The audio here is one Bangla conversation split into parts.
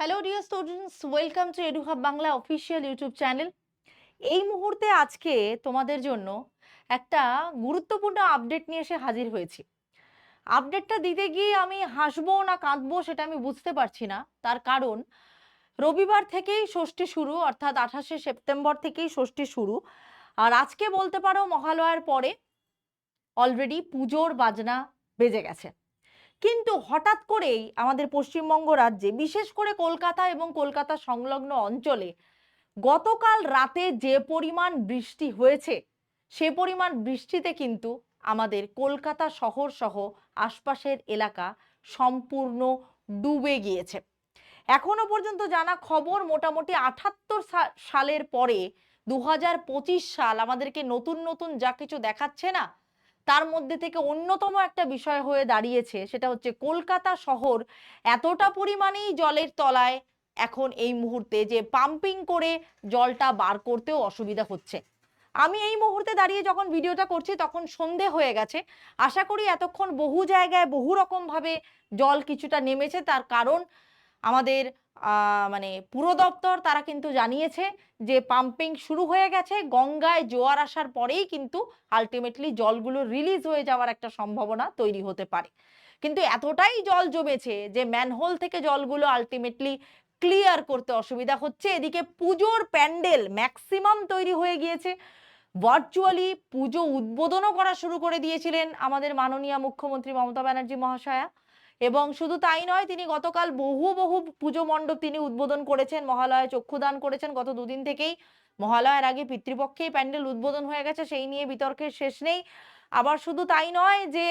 Hello dear students welcome to Eduhub Bangla official YouTube channel এই মুহূর্তে আজকে তোমাদের জন্য একটা গুরুত্বপূর্ণ আপডেট নিয়ে এসে হাজির হয়েছি। আপডেটটা দিতে গিয়ে আমি হাসবো না কাঁদবো সেটা আমি বুঝতে পারছি না। তার কারণ, রবিবার থেকেই ষষ্ঠী শুরু, অর্থাৎ আঠাশে সেপ্টেম্বর থেকেই ষষ্ঠী শুরু। আর আজকে বলতে পারো মহালয়ার পরে অলরেডি পুজোর বাজনা বেজে গেছে। কিন্তু হঠাৎ করেই আমাদের পশ্চিমবঙ্গ রাজ্যে, বিশেষ করে কলকাতা এবং কলকাতা সংলগ্ন অঞ্চলে, গতকাল রাতে যে পরিমাণ বৃষ্টি হয়েছে, সে পরিমাণ বৃষ্টিতে কিন্তু আমাদের কলকাতা শহর সহ আশপাশের এলাকা সম্পূর্ণ ডুবে গিয়েছে। এখনও পর্যন্ত জানা খবর মোটামুটি আঠাত্তর সালের পরে দু হাজার পঁচিশ সাল আমাদেরকে নতুন নতুন যা কিছু দেখাচ্ছে না তার মধ্যে থেকে অন্যতম একটা বিষয় হয়ে দাঁড়িয়েছে, সেটা হচ্ছে কলকাতা শহর এতটা পরিমাণেই জলের তলায় এখন এই মুহূর্তে যে পাম্পিং করে জলটা বার করতেও অসুবিধা হচ্ছে। আমি এই মুহূর্তে দাঁড়িয়ে যখন ভিডিওটা করছি তখন সন্ধে হয়ে গেছে। আশা করি এতক্ষণ বহু জায়গায় বহু রকমভাবে জল কিছুটা নেমেছে, তার কারণ আমাদের মানে পুরো দপ্তর তারা কিন্তু জানিয়েছে যে পাম্পিং শুরু হয়ে গেছে, গঙ্গায় জোয়ার আসার পরেই কিন্তু আলটিমেটলি জলগুলো রিলিজ হয়ে যাওয়ার একটা সম্ভাবনা তৈরি হতে পারে। কিন্তু এতটাই জল জমেছে যে ম্যানহোল থেকে জলগুলো আলটিমেটলি ক্লিয়ার করতে অসুবিধা হচ্ছে। এদিকে পুজোর প্যান্ডেল ম্যাক্সিমাম তৈরি হয়ে গিয়েছে। ভার্চুয়ালি পুজো উদ্বোধনও করা শুরু করে দিয়েছিলেন আমাদের মাননীয় মুখ্যমন্ত্রী মমতা ব্যানার্জি মহাশয়া। এবং শুধু তাই নয়, তিনি গতকাল বহু বহু পুজো মণ্ডপ তিনি উদ্বোধন করেছেন মহালয়া চক্ষুদান করেছেন। গত দুদিন থেকেই মহালয়ার আগে পিতৃপক্ষেই প্যান্ডেল উদ্বোধন হয়ে গেছে, সেই নিয়ে বিতর্কের শেষ নেই। আবার শুধু তাই নয় যে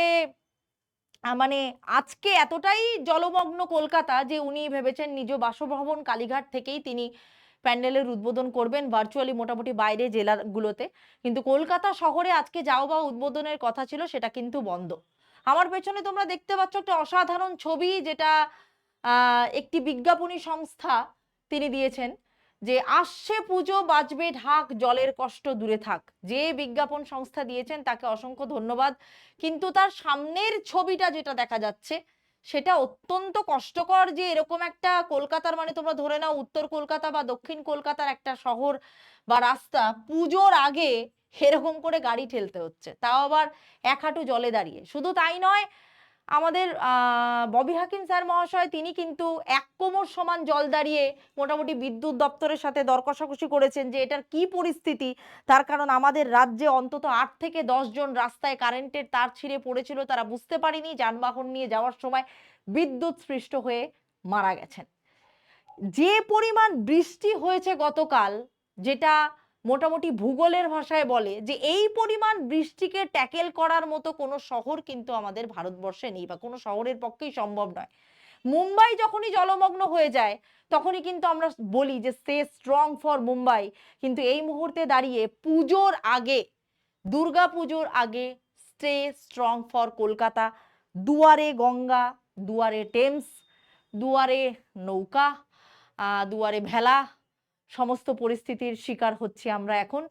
মানে আজকে এতটাই জলমগ্ন কলকাতা যে, উনি ভেবেছেন নিজ বাসভবন কালীঘাট থেকেই তিনি প্যান্ডেলের উদ্বোধন করবেন ভার্চুয়ালি মোটামুটি বাইরে জেলাগুলোতে। কিন্তু কলকাতা শহরে আজকে যাও বা উদ্বোধনের কথা ছিল, সেটা কিন্তু বন্ধ। আমার পেছনে তোমরা দেখতে পাচ্ছ একটা অসাধারণ ছবি যেটা একটি বিজ্ঞাপনী সংস্থা তিনি দিয়েছেন যে আসছে পুজো বাজবে ঢাক, জলের কষ্ট দূরে থাক। যে বিজ্ঞাপন সংস্থা দিয়েছেন তাকে অসংখ্য ধন্যবাদ। কিন্তু তার সামনের ছবিটা যেটা দেখা যাচ্ছে, সেটা অত্যন্ত কষ্টকর যে এরকম একটা কলকাতার মানে তোমরা ধরে নাও উত্তর কলকাতা বা দক্ষিণ কলকাতার একটা শহর বা রাস্তা পুজোর আগে এরকম করে গাড়ি ঠেলতে হচ্ছে। তাও আবার এক হাঁটু জলে দাঁড়িয়ে। শুধু তাই নয়, আমাদের ববি হাকিম স্যার মহাশয়, তিনি কিন্তু এক কোমর সমান জল দাঁড়িয়ে মোটামুটি বিদ্যুৎ দপ্তরের সাথে দর কষাকষি করেছেন যে এটার কি পরিস্থিতি। তার কারণ আমাদের রাজ্যে অন্তত আট থেকে জন রাস্তায় কারেন্টের তার ছিঁড়ে পড়েছিল, তারা বুঝতে পারিনি। যানবাহন নিয়ে যাওয়ার সময় বিদ্যুৎ সৃষ্ট হয়ে মারা গেছেন। যে পরিমাণ বৃষ্টি হয়েছে গতকাল যেটা মোটামুটি ভূগোলের ভাষায় বলে যে এই পরিমাণ বৃষ্টিকে ট্যাকেল করার মতো কোনো শহর কিন্তু আমাদের ভারতবর্ষে নেই বা কোনো শহরের পক্ষেই সম্ভব নয়। মুম্বাই যখনই জলমগ্ন হয়ে যায়, তখনই কিন্তু আমরা বলি যে স্টে স্ট্রং ফর মুম্বাই। কিন্তু এই মুহূর্তে দাঁড়িয়ে পুজোর আগে, দুর্গা পুজোর আগে স্টে স্ট্রং ফর কলকাতা। দুয়ারে গঙ্গা, দুয়ারে টেমস, দুয়ারে নৌকা দুয়ারে ভেলা সমস্ত পরিস্থিতির শিকার হচ্ছি আমরা এখন।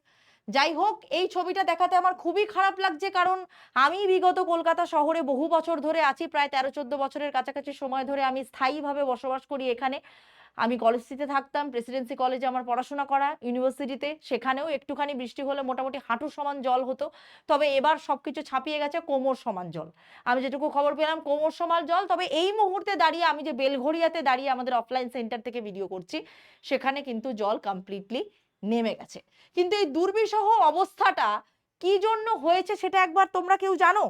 যাই হোক, এই ছবিটা দেখাতে আমার খুবই খারাপ লাগছে কারণ আমি বিগত কলকাতা শহরে বহু বছর ধরে আছি, প্রায় তেরো চোদ্দ বছরের কাছাকাছি সময় ধরে আমি স্থায়ীভাবে বসবাস করি এখানে। আমি কলেজটিতে থাকতাম প্রেসিডেন্সি কলেজে আমার পড়াশোনা করা ইউনিভার্সিটিতে সেখানেও একটুখানি বৃষ্টি হলে মোটামুটি হাঁটু সমান জল হতো। তবে এবার সব কিছু ছাপিয়ে গেছে কোমর সমান জল। আমি যেটুকু খবর পেলাম, কোমর সমান জল। তবে এই মুহূর্তে দাঁড়িয়ে আমি যে বেলঘড়িয়াতে দাঁড়িয়ে আমাদের অফলাইন সেন্টার থেকে ভিডিও করছি, সেখানে কিন্তু জল কমপ্লিটলি নেমে গেছে। কিন্তু এই দুর্বিষহ অবস্থাটা কি জন্য হয়েছে সেটা একবার তোমরা কেউ জানো?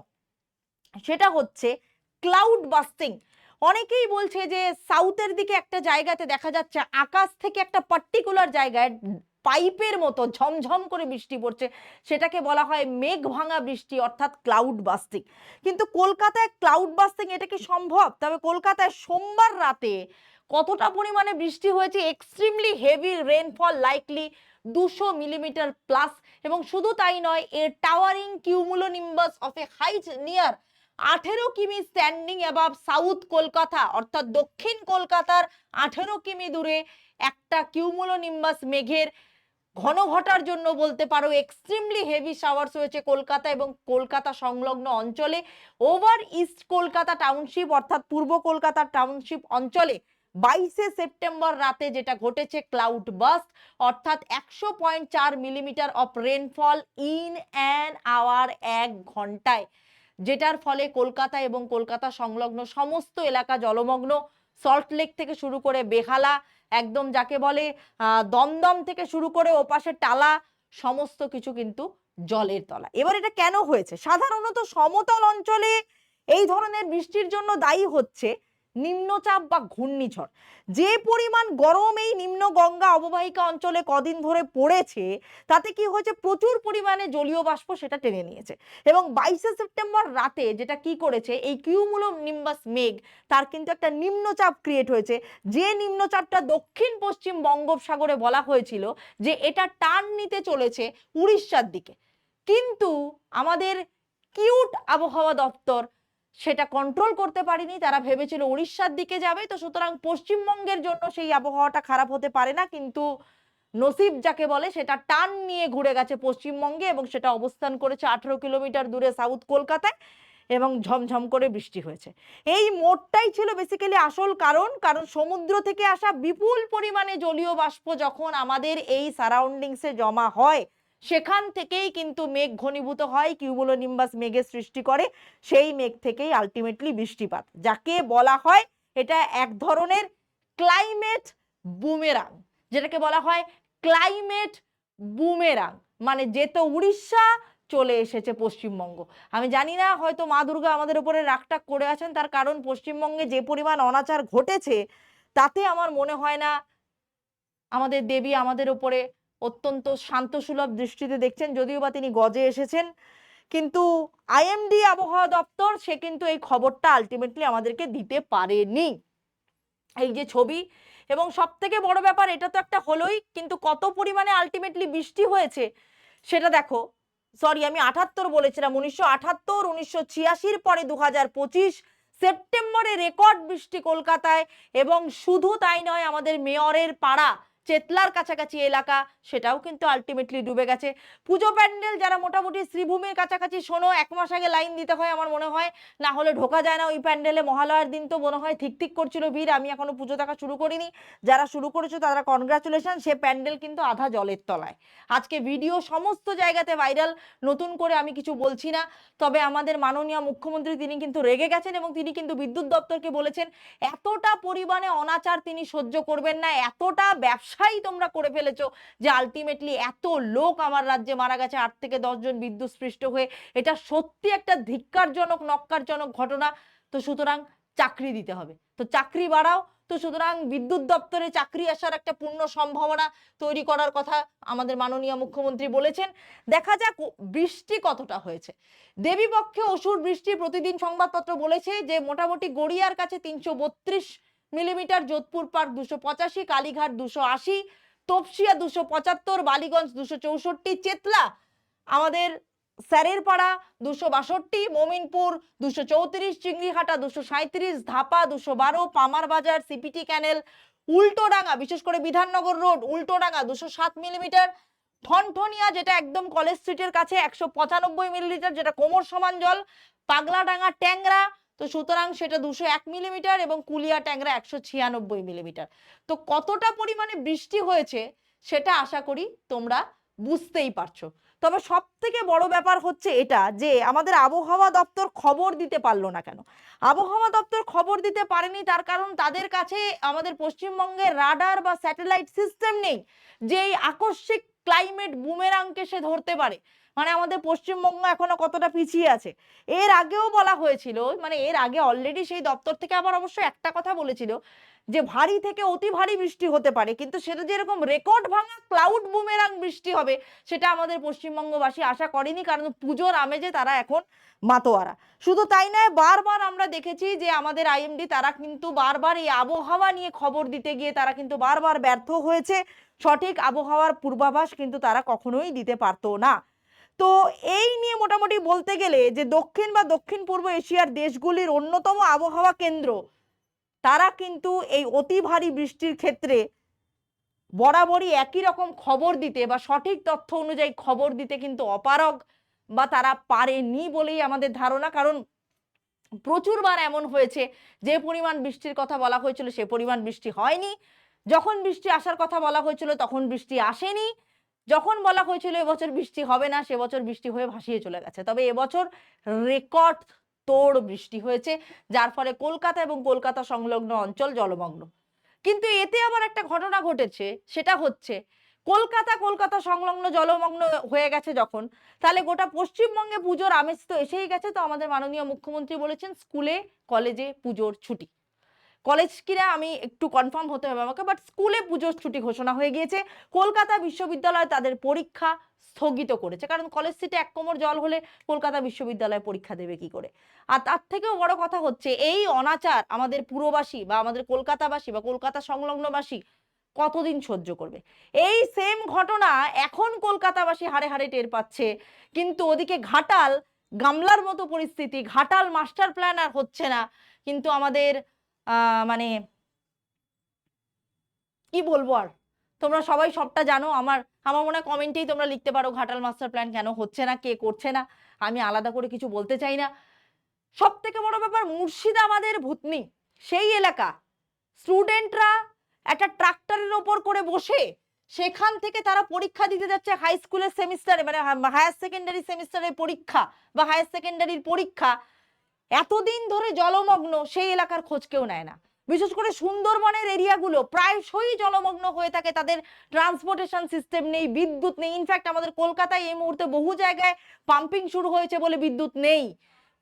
সেটা হচ্ছে ক্লাউড বাস্টিং অনেকেই বলছে যে সাউথের দিকে একটা জায়গাতে দেখা যাচ্ছে আকাশ থেকে একটা পার্টিকুলার জায়গায় পাইপের মতো ঝমঝম করে বৃষ্টি পড়ছে। সেটাকে বলা হয় মেঘ ভাঙা বৃষ্টি, অর্থাৎ ক্লাউড বাস্টিং কিন্তু কলকাতায় ক্লাউড বাস্টিং এটা কি সম্ভব? তবে কলকাতায় সোমবার রাতে কতটা পরিমাণে বৃষ্টি হয়েছে? এক্সট্রিমলি হেভি রেনফল লাইকলি দুশো মিলিমিটার প্লাস এবং শুধু তাই নয় a towering cumulonimbus of a height near আঠেরো কিমি স্ট্যান্ডিং অ্যাবাভ সাউথ কলকাতা, অর্থাৎ দক্ষিণ কলকাতার আঠেরো কিমি দূরে একটা কিউমুলো নিম্বাস মেঘের ঘন ঘটার জন্য বলতে পারো এক্সট্রিমলি হেভি শাওয়ার্স হয়েছে কলকাতা এবং কলকাতা সংলগ্ন অঞ্চলে। ওভার ইস্ট কলকাতা টাউনশিপ অর্থাৎ পূর্ব কলকাতা টাউনশিপ অঞ্চলে বাইশে সেপ্টেম্বর রাতে যেটা ঘটেছে ক্লাউড বাস্ট অর্থাৎ একশো পয়েন্ট চার millimetre of rainfall in an hour এক ঘন্টায়। যেটার ফলে কলকাতা এবং কলকাতা সংলগ্ন সমস্ত এলাকা জলমগ্ন সল্টলেক থেকে শুরু করে বেহালা, একদম যাকে বলে দমদম থেকে শুরু করে ওপাশে টালা, সমস্ত কিছু কিন্তু জলের তলা। এবার এটা কেন হয়েছে? সাধারণত সমতল অঞ্চলে এই ধরনের বৃষ্টির জন্য দায়ী হচ্ছে নিম্নচাপ বা ঘূর্ণিঝড়। যে পরিমাণ গরম এই নিম্ন গঙ্গা অববাহিকা অঞ্চলে কদিন ধরে পড়েছে, তাতে কি হয়েছে? প্রচুর পরিমাণে জলীয় বাষ্প সেটা টেনে নিয়েছে। এবং বাইশে সেপ্টেম্বর রাতে যেটা কি করেছে, এই কিউমুলো নিম্বাস মেঘ, তার কিন্তু একটা নিম্নচাপ ক্রিয়েট হয়েছে। যে নিম্নচাপটা দক্ষিণ পশ্চিম বঙ্গোপসাগরে বলা হয়েছিল যে এটা টার্ন নিতে চলেছে উড়িষ্যার দিকে। কিন্তু আমাদের কিউট আবহাওয়া দপ্তর সেটা কন্ট্রোল করতে পারেনি, তারা ভেবেছিল উড়িষ্যার দিকে যাবে, তো সুতরাং পশ্চিমবঙ্গের জন্য সেই আবহাওয়াটা খারাপ হতে পারে না, কিন্তু নসিব যাকে বলে সেটা টান নিয়ে ঘুরে গেছে পশ্চিমবঙ্গে এবং সেটা অবস্থান করেছে আঠেরো কিলোমিটার দূরে সাউথ কলকাতায় এবং ঝমঝম করে বৃষ্টি হয়েছে। এই মোটটাই ছিল বেসিক্যালি আসল কারণ কারণ সমুদ্র থেকে আসা বিপুল পরিমাণে জলীয় বাষ্প যখন আমাদের এই সারাউন্ডিংসে জমা হয় সেখান থেকেই কিন্তু মেঘ ঘনীভূত হয় কিউমুলোনিম্বাস মেঘের সৃষ্টি করে, সেই মেঘ থেকেই আলটিমেটলি বৃষ্টিপাত। যাকে বলা হয়, এটা এক ধরনের ক্লাইমেট বুমেরাং যেটাকে বলা হয় ক্লাইমেট বুমেরাং মানে যেত উড়িষ্যা চলে এসেছে পশ্চিমবঙ্গ। আমি জানি না, হয়তো মা দুর্গা আমাদের উপরে রাগটাক করে আছেন, তার কারণ পশ্চিমবঙ্গে যে পরিমাণ অনাচার ঘটেছে, তাতে আমার মনে হয় না আমাদের দেবী আমাদের উপরে অত্যন্ত শান্তসুলভ দৃষ্টিতে দেখছেন, যদিও বা তিনি গজে এসেছেন। কিন্তু আইএমডি আবহাওয়া দপ্তর, সে কিন্তু এই খবরটা আলটিমেটলি আমাদেরকে দিতে পারেনি। এই যে ছবি, এবং সব থেকে বড় ব্যাপার, এটা তো একটা হলোই, কিন্তু কত পরিমাণে আলটিমেটলি বৃষ্টি হয়েছে, সেটা দেখো। সরি আমি আঠাত্তর বলেছিলাম, উনিশশো আঠাত্তর, উনিশশো ছিয়াশির পরে দু হাজার পঁচিশ, সেপ্টেম্বরে রেকর্ড বৃষ্টি কলকাতায়, এবং শুধু তাই নয়, আমাদের মেয়রের পাড়া চেতলার কাছাকাছি এলাকা, সেটাও কিন্তু আলটিমেটলি ডুবে গেছে। পুজো প্যান্ডেল যারা মোটামুটি শ্রীভূমির কাছাকাছি, শোনো, এক মাস আগে লাইন দিতে হয় আমার মনে হয়। না হলে ঢোকা যায় না ওই প্যান্ডেলে, মহালয়ার দিন তো মনে হয় ঠিক ঠিক করছিল ভিড়, আমি এখনও পুজো দেখা শুরু করিনি। যারা শুরু করেছ তারা কনগ্রাচুলেশন সে প্যান্ডেল কিন্তু আধা জলের তলায়। আজকে ভিডিও সমস্ত জায়গাতে ভাইরাল নতুন করে আমি কিছু বলছি না। তবে আমাদের মাননীয় মুখ্যমন্ত্রী তিনি কিন্তু রেগে গেছেন এবং তিনি কিন্তু বিদ্যুৎ দপ্তরকে বলেছেন, এতটা পরিমাণে অনাচার তিনি সহ্য করবেন না, এতটা ব্যবসায়ী তোমরা করে ফেলেছো যে আলটিমেটলি এত লোক আমার রাজ্যে মারা গেছে, আট থেকে দশজন বিদ্যুৎ স্পৃষ্ট হয়ে। এটা সত্যি একটা ধিক্কারজনক, নক্কারজনক ঘটনা। তো সুতরাং চাকরি দিতে হবে। তো চাকরি বাড়াও। তো সুতরাং বিদ্যুৎ দপ্তরে চাকরি আসার একটা পূর্ণ সম্ভাবনা তৈরি করার কথা আমাদের মাননীয় মুখ্যমন্ত্রী বলেছেন। দেখা যাক বৃষ্টি কতটা হয়েছে। দেবীপক্ষে অসুর বৃষ্টি প্রতিদিন সংবাদপত্র বলেছে যে, মোটামুটি গড়িয়ার কাছে তিনশো বত্রিশ মিলিমিটার যোধপুর পার্ক দুশো পঁচাশি, কালীঘাট দুশো আশি, তপসিয়া দুশো পঁচাত্তর, বালিগঞ্জ দুশো চৌষট্টি, চেতলা আমাদের স্যারের পাড়া দুশো বাষট্টি, মোমিনপুর দুশো চৌত্রিশ, চিংড়িহাটা দুশো সাঁত্রিশ ধাপা দুশো বারো, পামার বাজার, সিপিটি ক্যানেল, উল্টোডাঙ্গা, বিশেষ করে বিধাননগর রোড, উল্টোডাঙ্গা দুশো সাত মিলিমিটার, ঠনঠনিয়া যেটা একদম কলেজ স্ট্রিটের কাছে একশো পঁচানব্বই মিলিলিটার, যেটা কোমর সমান জল, পাগলাডাঙ্গা ট্যাংরা তো সুতরাং সেটা দুশো এক মিলিমিটার এবং কুলিয়া ট্যাংরা একশো ছিয়ানব্বই মিলিমিটার। তো কতটা পরিমাণে বৃষ্টি হয়েছে সেটা আশা করি তোমরা বুঝতেই পারছ। তবে সব থেকে বড় ব্যাপার হচ্ছে এটা যে আমাদের আবহাওয়া দপ্তর খবর দিতে পারল না কেন? আবহাওয়া দপ্তর খবর দিতে পারেনি তার কারণ তাদের কাছে আমাদের পশ্চিমবঙ্গে রাডার বা স্যাটেলাইট সিস্টেম নেই যে এই আকস্মিক ক্লাইমেট বুমেরাংকে সে ধরতে পারে। মানে আমাদের পশ্চিমবঙ্গ এখনও কতটা পিছিয়ে আছে। এর আগেও বলা হয়েছিল মানে এর আগে অলরেডি সেই দপ্তর থেকে আবার অবশ্য একটা কথা বলেছিল, যে ভারী থেকে অতি ভারী বৃষ্টি হতে পারে, কিন্তু সেটা যেরকম রেকর্ড ভাঙা ক্লাউড বুমেরাং বৃষ্টি হবে, সেটা আমাদের পশ্চিমবঙ্গবাসী আশা করেনি, কারণ পুজোর আমেজে তারা এখন মাতোয়ারা। শুধু তাই নয়, বারবার আমরা দেখেছি যে আমাদের আইএমডি তারা কিন্তু বারবার এই আবহাওয়া নিয়ে খবর দিতে গিয়ে তারা কিন্তু বারবার ব্যর্থ হয়েছে। সঠিক আবহাওয়ার পূর্বাভাস কিন্তু তারা কখনোই দিতে পারতো না। তো এই নিয়ে মোটামুটি বলতে গেলে যে দক্ষিণ বা দক্ষিণ পূর্ব এশিয়ার দেশগুলির অন্যতম আবহাওয়া কেন্দ্র, তারা কিন্তু এই অতি ভারী বৃষ্টির ক্ষেত্রে বরাবরই একই রকম খবর দিতে বা সঠিক তথ্য অনুযায়ী খবর দিতে কিন্তু অপারগ বা তারা পারেনি বলেই আমাদের ধারণা। কারণ প্রচুরবার এমন হয়েছে, যে পরিমাণ বৃষ্টির কথা বলা হয়েছিল সে পরিমাণ বৃষ্টি হয়নি। যখন বৃষ্টি আসার কথা বলা হয়েছিল তখন বৃষ্টি আসেনি। যখন বলা হয়েছিল এবছর বৃষ্টি হবে না সে বছর বৃষ্টি হয়ে ভাসিয়ে চলে গেছে। তবে এবছর রেকর্ড তোড় বৃষ্টি হয়েছে, যার ফলে কলকাতা এবং কলকাতা সংলগ্ন অঞ্চল জলমগ্ন। কিন্তু এতে আবার একটা ঘটনা ঘটেছে, সেটা হচ্ছে কলকাতা কলকাতা সংলগ্ন জলমগ্ন হয়ে গেছে যখন, তাহলে গোটা পশ্চিমবঙ্গে পুজোর আমেজ তো এসেই গেছে। তো আমাদের মাননীয় মুখ্যমন্ত্রী বলেছেন, স্কুলে, কলেজে পুজোর ছুটি। কলেজ কিনা আমি একটু কনফার্ম হতে হবে আমাকে বাট স্কুলে পুজোর ছুটি ঘোষণা হয়ে গিয়েছে। কলকাতা বিশ্ববিদ্যালয় তাদের পরীক্ষা স্থগিত করেছে, কারণ কলেজ সিটে এক কোমর জল হলে কলকাতা বিশ্ববিদ্যালয় পরীক্ষা দেবে কি করে? আর তার থেকেও বড় কথা হচ্ছে, এই অনাচার আমাদের পুরবাসী বা আমাদের কলকাতাবাসী বা কলকাতা সংলগ্নবাসী কতদিন সহ্য করবে? এই সেম ঘটনা এখন কলকাতাবাসী হাড়ে হাড়ে টের পাচ্ছে, কিন্তু ওদিকে ঘাটাল, গামলার মতো পরিস্থিতি, ঘাটাল মাস্টার প্ল্যান আর হচ্ছে না, কিন্তু আমাদের মানে কি বলব আর? তোমরা সবাই সবটা জানো। আমার আমার মনে হয় কমেন্টেই তোমরা লিখতে পারো ঘাটাল মাস্টার প্ল্যান কেন হচ্ছে না, কে করছে না। আমি আলাদা করে কিছু বলতে চাই না। সব থেকে বড় ব্যাপার, মুর্শিদাবাদের ভূতনি, সেই এলাকা, স্টুডেন্টরা একটা ট্রাক্টরের ওপর করে বসে সেখান থেকে তারা পরীক্ষা দিতে যাচ্ছে হাই স্কুলের সেমিস্টারে মানে হায়ার সেকেন্ডারি সেমিস্টারের পরীক্ষা বা হায়ার সেকেন্ডারির পরীক্ষা। এতদিন ধরে জলমগ্ন সেই এলাকার খোঁজ কেউ নেয় না। বিশেষ করে সুন্দরবনের এরিয়াগুলো প্রায়শই জলমগ্ন হয়ে থাকে, তাদের ট্রান্সপোর্টেশন সিস্টেম নেই, বিদ্যুৎ নেই। ইনফ্যাক্ট আমাদের কলকাতায় এই মুহূর্তে বহু জায়গায় পাম্পিং শুরু হয়েছে বলে বিদ্যুৎ নেই।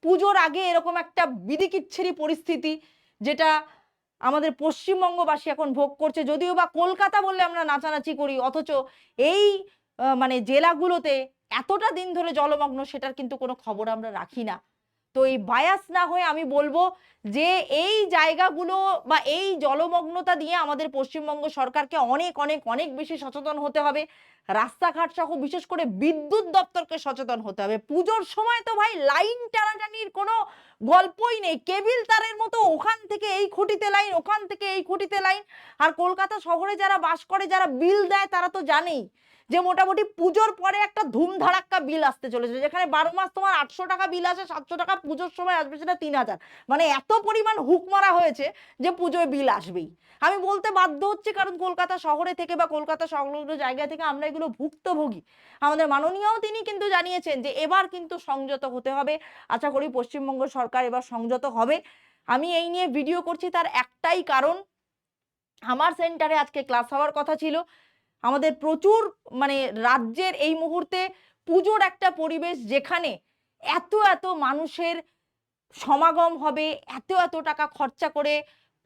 পুজোর আগে এরকম একটা বিধিকিচ্ছিরি পরিস্থিতি, যেটা আমাদের পশ্চিমবঙ্গবাসী এখন ভোগ করছে। যদিও বা কলকাতা বললে আমরা নাচানাচি করি, অথচ এই মানে জেলাগুলোতে এতটা দিন ধরে জলমগ্ন, সেটার কিন্তু কোনো খবর আমরা রাখি না। তো এই বায়াস না হয়ে আমি বলব যে এই জায়গাগুলো বা এই জলমগ্নতা দিয়ে আমাদের পশ্চিমবঙ্গ সরকারকে অনেক অনেক অনেক বেশি সচেতন হতে হবে। রাস্তাঘাট সহ বিশেষ করে বিদ্যুৎ দপ্তরকে সচেতন হতে হবে। পুজোর সময় তো ভাই লাইন টানাটানির কোনো গল্পই নেই। কেবিল তারের মতো ওখান থেকে এই খুঁটিতে লাইন, ওখান থেকে এই খুঁটিতে লাইন। আর কলকাতা শহরে যারা বাস করে, যারা বিল দেয়, তারা তো জানেই যে মোটামুটি পুজোর পরে একটা ধুমধারাক্কা বিল আসতে চলেছে, যেখানে বারো মাস তোমার আটশো টাকা বিল আসে, সাতশো টাকা পুজোর সময় আসবে সেটা তিন হাজার। মানে এত পরিমাণ হুক মারা হয়েছে যে পুজোয় বিল আসবেই। আমি বলতে বাধ্য হচ্ছি কারণ কলকাতা শহরে থেকে বা কলকাতা সংলগ্ন জায়গা থেকে আমরা এগুলো ভুক্তভোগী। আমাদের মাননীয়ও তিনি কিন্তু জানিয়েছেন যে এবার কিন্তু সংযত হতে হবে। আশা করি পশ্চিমবঙ্গ সরকার এবার সংযত হবে। আমি এই নিয়ে ভিডিও করছি, তার একটাই কারণ, আমার সেন্টারে আজকে ক্লাস হওয়ার কথা ছিল। আমাদের প্রচুর মানে রাজ্যের এই মুহূর্তে পুজোর একটা পরিবেশ যেখানে এত এত মানুষের সমাগম হবে, এত এত টাকা খরচা করে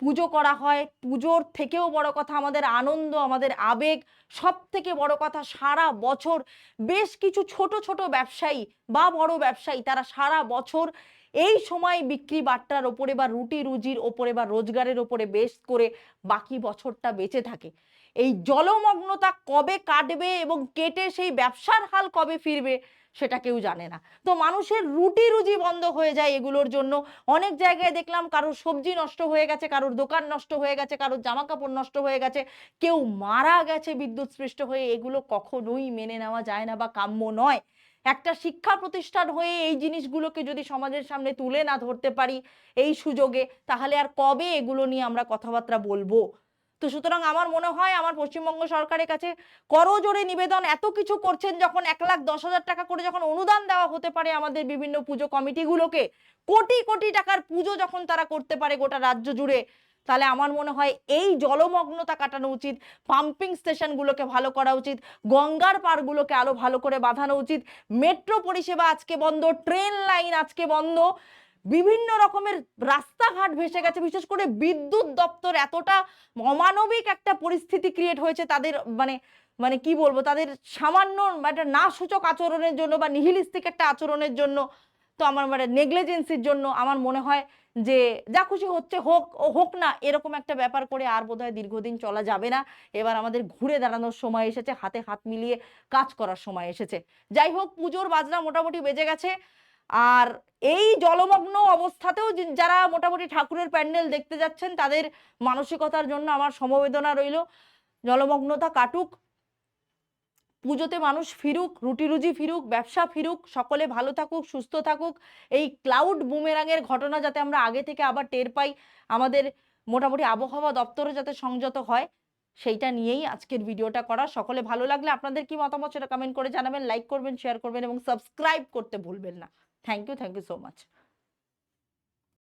পুজো করা হয়। পুজোর থেকেও বড় কথা আমাদের আনন্দ, আমাদের আবেগ সব থেকে বড় কথা সারা বছর বেশ কিছু ছোট ছোট ব্যবসায়ী বা বড় ব্যবসায়ী তারা সারা বছর এই সময় বিক্রি বাট্টার ওপরে বা রুটি রুজির ওপরে বা রোজগারের ওপরে বেশ করে বাকি বছরটা বেঁচে থাকে। এই জলমগ্নতা কবে কাটবে এবং কেটে সেই ব্যবসার হাল কবে ফিরবে সেটা কেউ জানে না। তো মানুষের রুটি রুজি বন্ধ হয়ে যায় এগুলোর জন্য। অনেক জায়গায় দেখলাম কারোর সবজি নষ্ট হয়ে গেছে, কারোর দোকান নষ্ট হয়ে গেছে, কারোর জামা কাপড় নষ্ট হয়ে গেছে, কেউ মারা গেছে বিদ্যুৎ স্পৃষ্ট হয়ে। এগুলো কখনোই মেনে নেওয়া যায় না বা কাম্য নয়। একটা শিক্ষা প্রতিষ্ঠান হয়ে এই জিনিসগুলোকে যদি সমাজের সামনে তুলে না ধরতে পারি এই সুযোগে, তাহলে আর কবে এগুলো নিয়ে আমরা কথাবার্তা বলব? তো সুতরাং আমার মনে হয় আমার পশ্চিমবঙ্গ সরকারের কাছে করজোরে নিবেদন এত কিছু করছেন যখন এক লাখ দশ হাজার টাকা করে যখন অনুদান দেওয়া হতে পারে আমাদের বিভিন্ন পুজো কমিটিগুলোকে, কোটি কোটি টাকার পুজো যখন তারা করতে পারে গোটা রাজ্য জুড়ে, তাহলে আমার মনে হয় এই জলমগ্নতা কাটানো উচিত, পাম্পিং স্টেশনগুলোকে ভালো করা উচিত, গঙ্গার পাড়গুলোকে আরও ভালো করে বাঁধানো উচিত, মেট্রো পরিষেবা আজকে বন্ধ, ট্রেন লাইন আজকে বন্ধ বিভিন্ন রকমের রাস্তাঘাট ভেসে গেছে, বিশেষ করে বিদ্যুৎ দপ্তর এতটা অমানবিক একটা পরিস্থিতি ক্রিয়েট হয়েছে তাদের মানে মানে কি বলব, তাদের সামান্য একটা না সূচক আচরণের জন্য বা নিহিলিস্টিক একটা আচরণের জন্য, তো আমার মানে নেগলিজেন্সির জন্য আমার মনে হয় যে যা খুশি হচ্ছে হোক, ও হোক না, এরকম একটা ব্যাপার করে আর বোধহয় দীর্ঘদিন চলা যাবে না। এবার আমাদের ঘুরে দাঁড়ানোর সময় এসেছে, হাতে হাত মিলিয়ে কাজ করার সময় এসেছে। যাই হোক, পুজোর বাজনা মোটামুটি বেজে গেছে। আর এই জলমগ্ন অবস্থাতেও যারা মোটামুটি ঠাকুরের প্যান্ডেল দেখতে যাচ্ছেন, তাদের মানসিকতার জন্য আমার সমবেদনা রইল। জলমগ্নতা কাটুক, পুজোতে মানুষ ফিরুক, রুটি রুজি ফিরুক, ব্যবসা ফিরুক, সকলে ভালো থাকুক, সুস্থ থাকুক। এই ক্লাউড বুমেরাঙের ঘটনা যাতে আমরা আগে থেকে আবার টের পাই, আমাদের মোটামুটি আবহাওয়া দপ্তরও যাতে সংযত হয়, সেইটা নিয়েই আজকের ভিডিওটা করা। সকলে ভালো লাগলে আপনাদের কি মতামত সেটা কমেন্ট করে জানাবেন লাইক করবেন শেয়ার করবেন এবং সাবস্ক্রাইব করতে ভুলবেন না। thank you thank you so much